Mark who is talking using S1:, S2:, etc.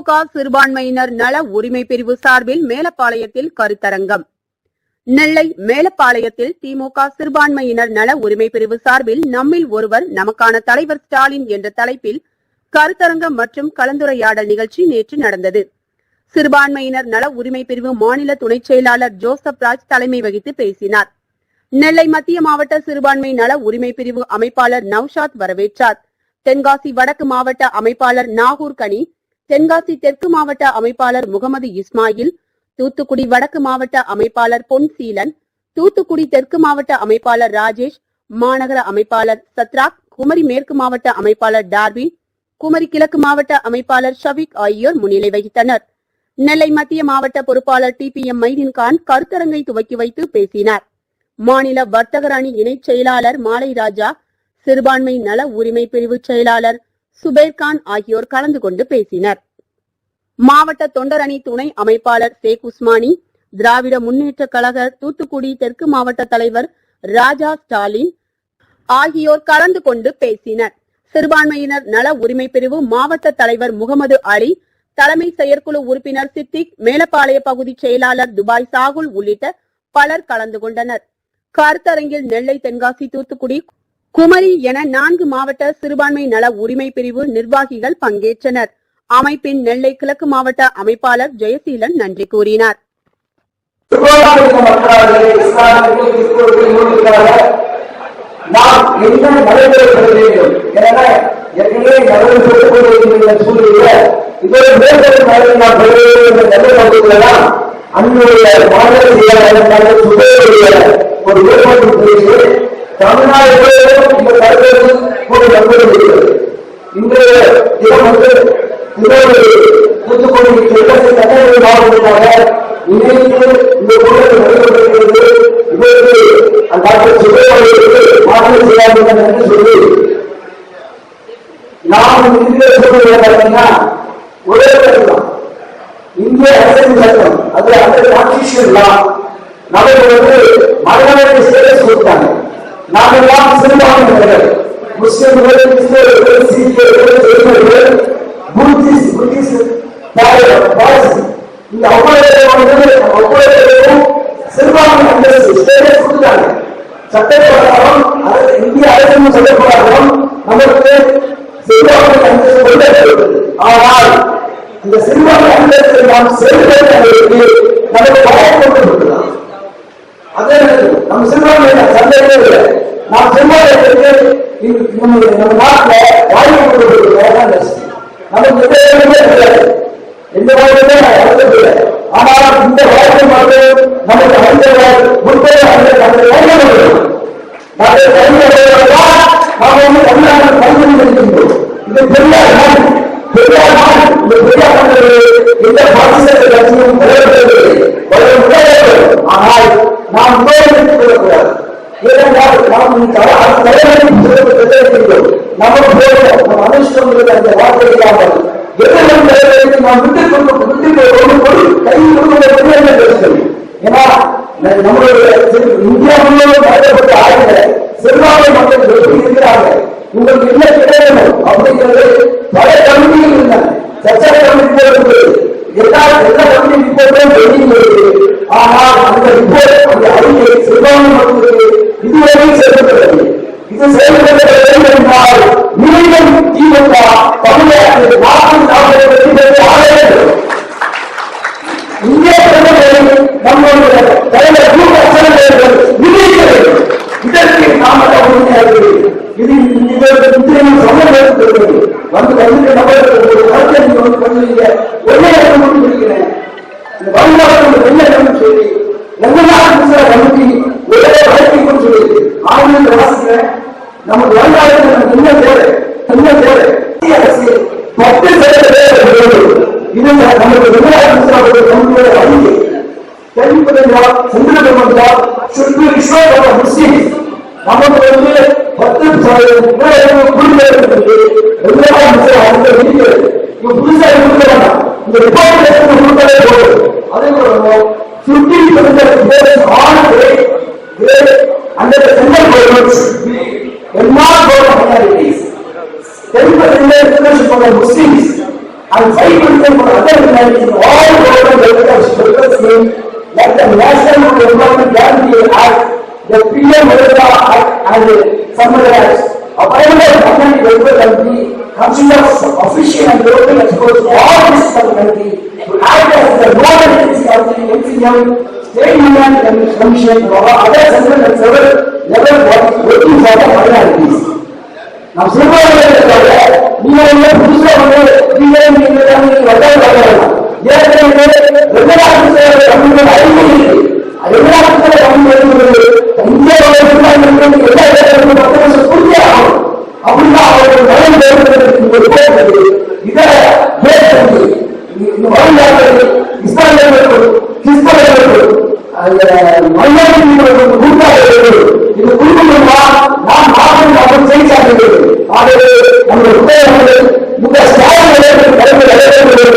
S1: திமுக சிறுபான்மையினர் நல உரிமை பிரிவு சார்பில் மேலப்பாளையத்தில் கருத்தரங்கம். நெல்லை மேலப்பாளையத்தில் திமுக சிறுபான்மையினர் நல உரிமை பிரிவு சார்பில் நம்மில் ஒருவர் நமக்கான தலைவர் ஸ்டாலின் என்ற தலைப்பில் கருத்தரங்கம் மற்றும் கலந்துரையாடல் நிகழ்ச்சி நேற்று நடந்தது. சிறுபான்மையினர் நல உரிமை பிரிவு மாநில துணைச் செயலாளர் ஜோசப் ராஜ் தலைமை வகித்து பேசினார். நெல்லை மத்திய மாவட்ட சிறுபான்மை நல உரிமை பிரிவு அமைப்பாளர் நவ்ஷாத் வரவேற்றார். தென்காசி வடக்கு மாவட்ட அமைப்பாளர் நாகூர் கனி தென்காசி தெற்கு மாவட்ட அமைப்பாளர் முகமது இஸ்மாயில் தூத்துக்குடி வடக்கு மாவட்ட அமைப்பாளர் பொன் சீலன் தூத்துக்குடி தெற்கு மாவட்ட அமைப்பாளர் ராஜேஷ் மாநகர அமைப்பாளர் சத்ராக் குமரி மேற்கு மாவட்ட அமைப்பாளர் டார்வின் குமரி கிழக்கு மாவட்ட அமைப்பாளர் ஷபிக் ஆகியோர் முன்னிலை வகித்தனர். நெல்லை மத்திய மாவட்ட பொறுப்பாளர் T P M Mydeen Khan கருத்தரங்கை துவக்கி வைத்து பேசினார். மாநில வர்த்தகர் அணி இணைச் செயலாளர் மாலை ராஜா சிறுபான்மை நல உரிமை பிரிவு செயலாளர் சுபேர்கான் ஆகியோர் கலந்து கொண்டு பேசினர். மாவட்ட தொண்டரணி துணை அமைப்பாளர் ஷேக் உஸ்மானி திராவிட முன்னேற்ற கழக தூத்துக்குடி தெற்கு மாவட்ட தலைவர் ராஜா ஸ்டாலின் ஆகியோர் கலந்து கொண்டு பேசினர். சிறுபான்மையினர் நல உரிமை பிரிவு மாவட்ட தலைவர் முகமது அலி தலைமை செயற்குழு உறுப்பினர் சித்திக் மேலப்பாளைய பகுதி செயலாளர் துபாய் சாகுல் உள்ளிட்ட பலர் கலந்து கொண்டனர். கருத்தரங்கில் நெல்லை தென்காசி தூத்துக்குடி குமரி என நான்கு மாவட்ட சிறுபான்மை நல உரிமை பிரிவு நிர்வாகிகள் பங்கேற்றனர். அமைப்பின் நெல்லை கிழக்கு மாவட்ட அமைப்பாளர் ஜெயசீலன் நன்றி கூறினார்.
S2: அன்றைய மாநில செயலாளர் ஒரு ஏற்பாட்டு தமிழ்நாடு இந்த கருத்து இன்றைய தினம் வந்து தூத்துக்குடி தெற்கத்தை கட்டளை மாவட்டமாக இணைந்து இந்த கூட்டத்தில் நடைபெறுகிறது. இதற்கு டாக்டர் சுப்பிரமணியருக்கு மாநில செயலாளர் என்று சொல்லி நாம் இந்திய சூழ்நிலை பார்த்தீங்கன்னா ஒரே தான் இந்திய அரசியல் சட்டம் அது அந்த கான்ஸ்டியூஷன் லா நமக்கு வந்து மரணத்தை ஸ்டேட்டஸ் கொடுத்தாங்க நாம் எல்லாம் சிறுபான்மையினர் முஸ்லிம்கள் கிறிஸ்தவர்கள் சீக்கியர்கள் ஜெயினர்கள் புத்திஸ்ட் புத்திஸ்ட் இந்த அவ்வளவு வந்து சிறுபான்மை ஸ்டேட்டஸ் கொடுத்தாங்க சட்ட இந்திய அரசின் சட்ட நமக்கு சிறுபான்மை அந்தஸ்து கொடுக்கப்பட்டது. ஆனால் இந்த சிறுபான்மை அந்தஸ்தை நாம் செயல்படுத்துவதற்கு நமக்கு பயம் அதே நம்ம சிறுபான்மையின சந்தேகமே இல்லை நாம் சிறுபான்மையினருக்கு நம்ம நாட்டில் வாய்ப்பு கொடுக்கிறது நமக்கு எந்த கிடையாது. எந்த வாய்ப்புமே இல்லை. ஆனால் இந்த வாய்ப்பு மட்டும் நமக்கு அறிந்தவர் முன்பே அந்த அந்த வாய்ப்பு நாங்கள் கல்வியாளர்களால் நாம் வந்து தமிழ்நாட்டில் கல்வி இருக்கின்றோம் இது இந்த எந்த கட்சியும் ஆனால் நாம் உபயோகித்துக் கொள்ளக்கூடாது ஏனென்றால் நாம் இந்த தலைவரின் சிறப்பு நமக்கு நம் அனுஷ்டம் அந்த வார்த்தை இல்லாமல் எதிர்வரும் தலைவருக்கு நாம் விட்டுக் கொண்டு விட்டுக் கொண்டு கொண்டு கொடுக்க பேசுகிறோம் ஏன்னா நம்மளுடைய இந்தியா முழுவதும் நடத்தப்பட்ட ஆய்வுல சிறுபான்மை மக்கள் எப்படி இருக்கிறாங்க உங்களுக்கு என்ன கிடைக்கணும் அப்படிங்கிறது பல கமிட்டிகள் இருந்தாங்க சர்ச்சை கமிட்டி இருந்தது எல்லா எல்லா கமிட்டி ரிப்போர்ட்டும் வெளியிடுகிறது ஆனால் அந்த ரிப்போர்ட் அந்த அறிக்கை சிறுபான்மை மக்களுக்கு இதுவரை செயல்படுத்தவில்லை இது செயல்படுத்த மீண்டும் திமுக தமிழகத்தில் நாற்பது நாற்பது ஆக வேண்டும் இந்திய பிரதமரை நம்முடைய தலைவர் மு க நிர்ணயிக்க வேண்டும். இதற்கு நாம் எல்லாம் இது இதற்கு முற்றிலும் வந்து நபர்கள் ஒரு கருத்தை விஸ்வாச முஸ்லிம் நமக்கு வந்து பத்து சதவீதம் அவங்க புதுசா இருக்க. இந்த ரிப்போர்ட் கொடுத்தாலே போதும். அதே போல சுற்றி பெருந்தர் அந்த central government NR government minorities and fight them for other humanity, all government welcomes welcomes him, like the National Employment Guarantee Act, the PM Vedanta Act, and some other acts. A private government welfare committee considers official and local experts all this country to act as the nodal agency of the MCM, State Union Commission, or other central and several level bodies working for the minorities. நாம் சிறுபான்மையினருக்காக நீங்க புதுசா வந்து நீங்க நீங்க நீங்க வரலாம் ஏற்கனவே வெளிநாட்டு தமிழ் அறிவு இருக்கு வெளிநாட்டு தமிழ் எழுதுவது இந்தியாவில் எல்லா இடங்களிலும் பத்து வருஷம் ஆகும் அப்படின்னா அவர்கள் நலன் பெறுவதற்கு இதை ஏற்படுத்தி இந்த இஸ்லாமியர்கள் கிறிஸ்தவர்கள் மைனாரிட்டி கூட்டாளர்கள் இது குடும்பமா நாம் செய்தார்கள் நம்முடைய புத்தகங்கள் முக வரவேற்பு